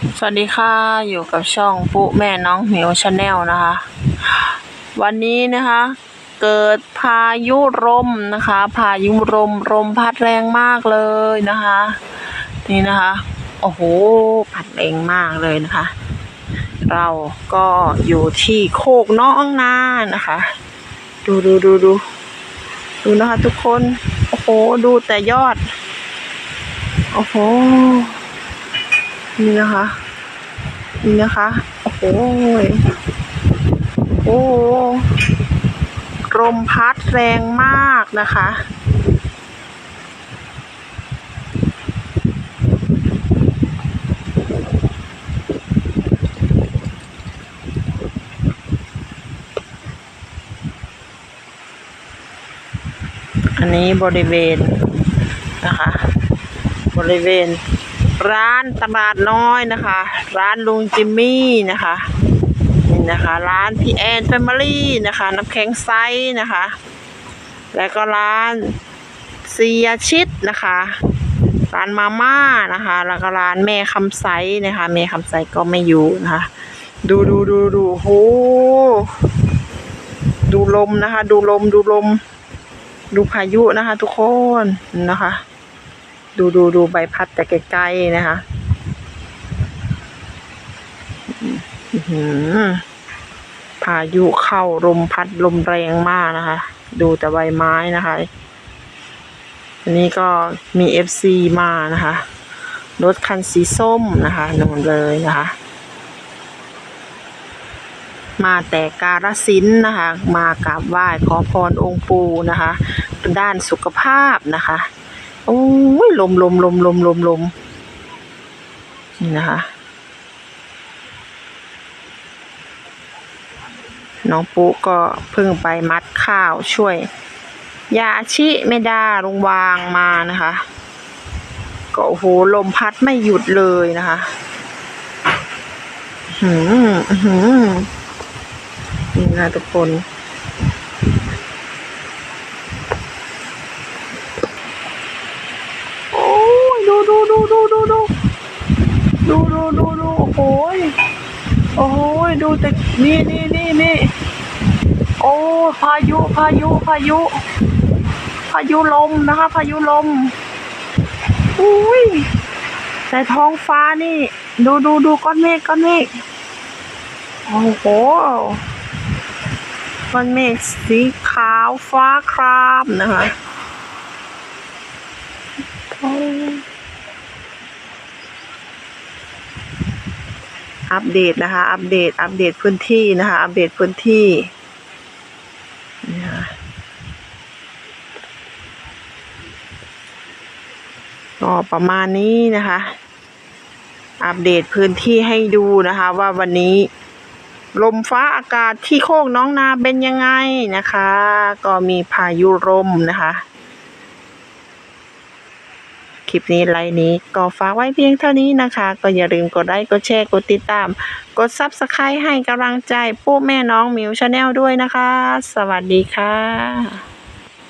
สวัสดีค่ะอยู่กับช่องปุ๊แม่น้องเหมิวชาแนลนะคะ วันนี้นะคะ เกิดพายุลมนะคะ พายุลมลมพัดแรงมากเลยนะคะ นี่นะคะ โอ้โหพัดแรงมากเลยนะคะ เราก็อยู่ที่โคกน้องนานะคะ ดูดูดูดูดูนะคะทุกคน โอ้โหดูแต่ยอด โอ้โห นี่นะคะ นี่นะคะ โอ้โหโอ้โหลมพัดแรงมากนะคะ อันนี้บริเวณนะคะ บริเวณ ร้านตลาดน้อยนะคะ ร้านลุงจิมมี่นะคะนี่นะคะร้านพี่แอนแฟมิลี่นะคะ น้ำแข็งไซส์นะคะ แล้วก็ร้านเซียชิดนะคะ ร้านมาม่านะคะ แล้วก็ร้านแม่คำไซนะคะ แม่คำไซก็ไม่อยู่นะคะ ดูดูดูดูโหดูลมนะคะ ดูลมดูลม ดูพายุนะคะ ทุกคนนะคะ ดูดูดูใบพัดแต่ไกลๆนะคะอือหือพายุเข้าลมพัดลมแรงมากนะคะ ดูแต่ใบไม้นะคะอันนี้ก็มีเอฟซีมานะคะ รถคันสีส้มนะคะนู่นเลยนะคะ มาแต่การสินนะคะ มากราบไหว้ขอพรองค์ปู่นะคะ ด้านสุขภาพนะคะ โอ้ยลมลมลมลมลมลมนี่นะคะ น้องปุ๊ก็เพิ่งไปมัดข้าวช่วย ยาชิไม่ดาลงวางมานะคะ ก็โอ้โหลมพัดไม่หยุดเลยนะคะหืมหืมนี่นะทุกคน โอ้ยดูดูดู ดูดูดูดูดูโอ้โหยโอ้โหยดูแต่นี่นี่นี่นี่โอ้พายุพายุพายุ พายุลมนะคะ พายุลมอุ้ยแต่ท้องฟ้านี่ ดูดูดูก้อนเมฆก้อนเมฆโอ้โหก้อนเมฆสีขาวฟ้าครามนะคะ อัปเดตนะคะ อัปเดต อัปเดตพื้นที่นะคะ อัปเดตพื้นที่นะคะก็ประมาณนี้นะคะ อัปเดตพื้นที่ให้ดูนะคะ ว่าวันนี้ ลมฟ้าอากาศที่โคกน้องนาเป็นยังไงนะคะ ก็มีพายุลมนะคะ คลิปนี้ไลน์นี้ ก็ฝากไว้เพียงเท่านี้นะคะ ก็อย่าลืมกดไลค์กดแชร์กดติดตาม กดซับสไครต์ให้กำลังใจพวกแม่น้องมิวชาแนลด้วยนะคะ สวัสดีค่ะ